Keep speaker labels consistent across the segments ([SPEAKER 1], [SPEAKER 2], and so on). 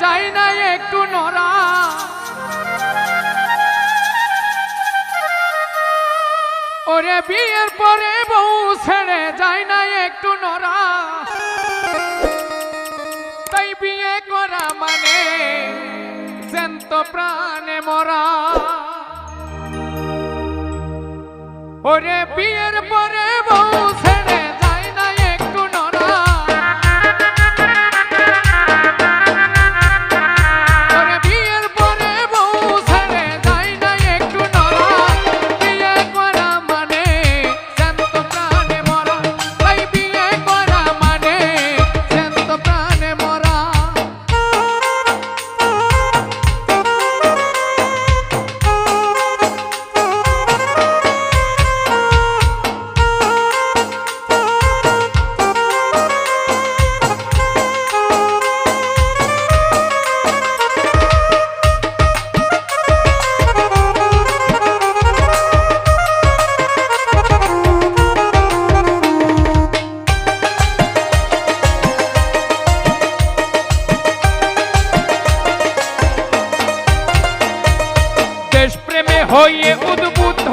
[SPEAKER 1] যাই না একটু নরা ওরে বিয়ের পরে বউ ছেড়ে যাই না একটু নরা তাই বিয়ে করা মানে জ্যান্ত প্রাণে মরা। ওরে বিয়ের পর দেশ প্রেমে হইয়ে উদ্বুদ্ধ।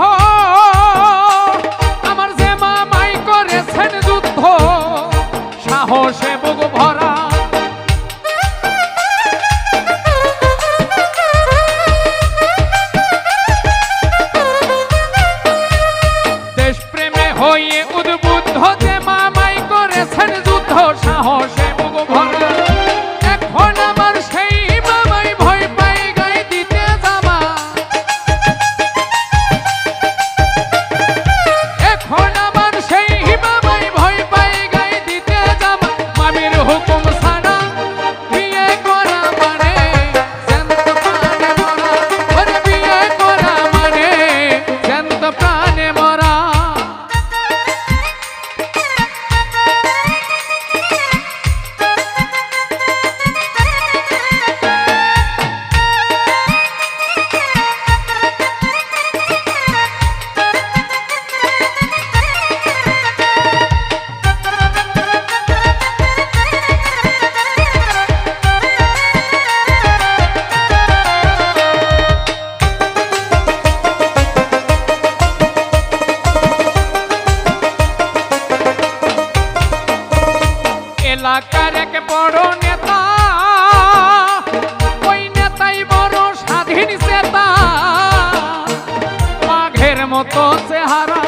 [SPEAKER 1] মতো চেহারা।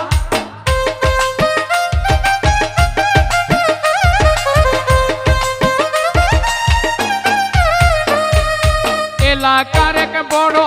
[SPEAKER 1] এলাকার এক বড়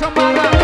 [SPEAKER 1] সমারা